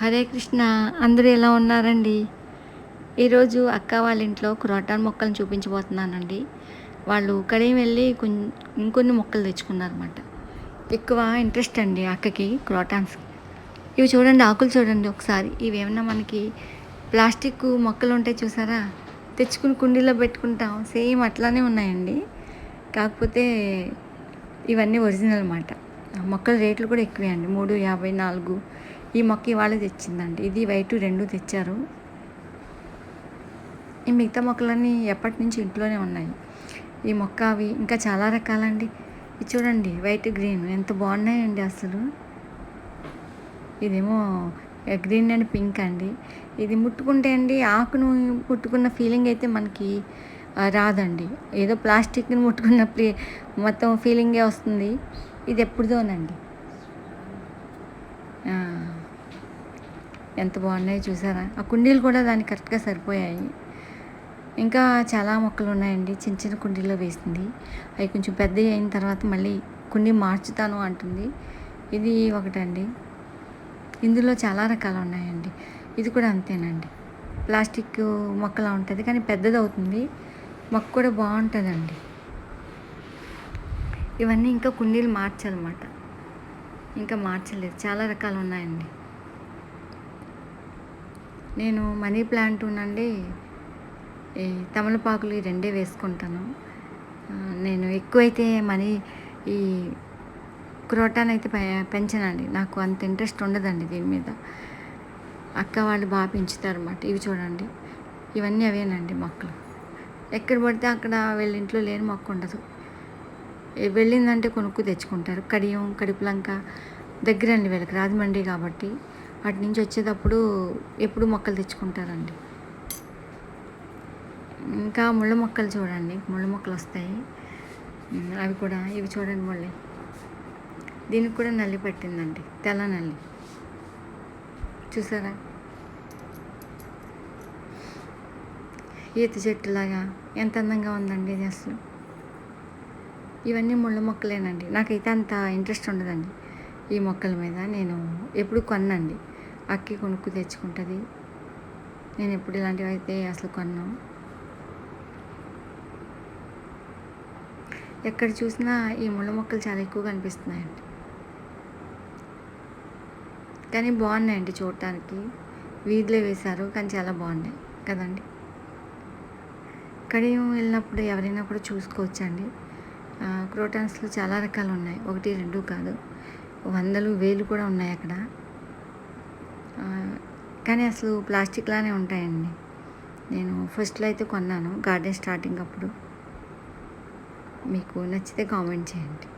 హరే కృష్ణ అందరూ ఎలా ఉన్నారండి? ఈరోజు అక్క వాళ్ళ ఇంట్లో క్రోటాన్ మొక్కలను చూపించబోతున్నానండి. వాళ్ళు కడియం వెళ్ళి కొన్ని ఇంకొన్ని మొక్కలు తెచ్చుకున్నారన్నమాట. ఎక్కువ ఇంట్రెస్ట్ అండి అక్కకి క్రోటాన్స్ ఇవి చూడండి ఆకులు చూడండి ఒకసారి. ఇవేమన్నా మనకి ప్లాస్టిక్ మొక్కలు ఉంటాయి చూసారా? తెచ్చుకుని కుండీలో పెట్టుకుంటాం. సేమ్ అట్లానే ఉన్నాయండి. కాకపోతే ఇవన్నీ ఒరిజినల్ అన్నమాట. మొక్కల రేట్లు కూడా ఎక్కువే అండి. మూడు యాభై నాలుగు ఈ మొక్క ఇవాళ తెచ్చిందండి. ఇది వైట్ రెండు తెచ్చారు. ఈ మిగతా మొక్కలన్నీ ఎప్పటి నుంచి ఇంట్లోనే ఉన్నాయి. ఈ మొక్క అవి ఇంకా చాలా రకాలండి. ఇది చూడండి వైట్ గ్రీన్ ఎంత బాగున్నాయండి అసలు. ఇదేమో గ్రీన్ అండ్ పింక్ అండి. ఇది ముట్టుకుంటే అండి ఆకును ముట్టుకున్న ఫీలింగ్ అయితే మనకి రాదండి. ఏదో ప్లాస్టిక్ని ముట్టుకున్న ప్లే మొత్తం ఫీలింగే వస్తుంది. ఇది ఎప్పుడుదోనండి ఆ, ఎంత బాగున్నాయో చూసారా? ఆ కుండీలు కూడా దానికి కరెక్ట్గా సరిపోయాయి. ఇంకా చాలా మొక్కలు ఉన్నాయండి. చిన్న చిన్న కుండీలో వేసింది. అవి కొంచెం పెద్ద అయిన తర్వాత మళ్ళీ కుండీ మార్చుతాను అంటుంది. ఇది ఒకటండి. ఇందులో చాలా రకాలు ఉన్నాయండి. ఇది కూడా అంతేనండి. ప్లాస్టిక్ మొక్కలా ఉంటుంది కానీ పెద్దది అవుతుంది మొక్క కూడా బాగుంటుందండి. ఇవన్నీ ఇంకా కుండీలు మార్చాలన్నమాట ఇంకా మార్చలేదు. చాలా రకాలు ఉన్నాయండి. నేను మనీ ప్లాంట్ నుండి ఈ తమలపాకులు ఈ రెండే వేసుకుంటాను. నేను ఎక్కువైతే మనీ ఈ క్రోటాన్ అయితే పెంచనండి. నాకు అంత ఇంట్రెస్ట్ ఉండదండి దీని మీద. అక్క వాళ్ళు బాగా పెంచుతారు అన్నమాట ఇవి చూడండి. ఇవన్నీ అవేనండి మొక్కలు. ఎక్కడ పడితే అక్కడ వీళ్ళ ఇంట్లో లేని మొక్క ఉండదు. వెళ్ళిందంటే కొనుక్కు తెచ్చుకుంటారు. కడియం కడుపులంక దగ్గర అండి వీళ్ళకి. రాజమండ్రి కాబట్టి. అటు నుంచి వచ్చేటప్పుడు ఎప్పుడు మొక్కలు తెచ్చుకుంటారండి. ఇంకా ముళ్ళ మొక్కలు చూడండి. ముళ్ళ మొక్కలు వస్తాయి. అవి కూడా ఇవి చూడండి మళ్ళీ. దీనికి కూడా నల్లి పట్టిందండి. తెల్ల నల్లి. చూసారా? ఈత చెట్టులాగా ఎంత అందంగా ఉందండి ఇది అసలు. ఇవన్నీ ముళ్ళ మొక్కలేనండి. నాకైతే అంత ఇంట్రెస్ట్ ఉండదండి ఈ మొక్కల మీద. నేను ఎప్పుడు కొన్నండి. అక్కి కొనుక్కు తెచ్చుకుంటుంది. నేను ఎప్పుడు ఇలాంటివి అయితే అసలు కొన్నాను ఎక్కడ చూసినా ఈ ముళ్ళ మొక్కలు చాలా ఎక్కువ కనిపిస్తున్నాయండి కానీ బాగున్నాయండి చూడటానికి. వీధిలో వేశారు కానీ చాలా బాగున్నాయి కదండి. కడియం వెళ్ళినప్పుడు ఎవరైనా కూడా చూసుకోవచ్చండి. క్రోటాన్స్లో చాలా రకాలు ఉన్నాయి. ఒకటి రెండు కాదు. వందలు వేలు కూడా ఉన్నాయి అక్కడ. కానీ అసలు ప్లాస్టిక్ లానే ఉంటాయండి. నేను ఫస్ట్లో అయితే కొన్నాను గార్డెన్ స్టార్టింగ్ అప్పుడు. మీకు నచ్చితే కామెంట్ చేయండి.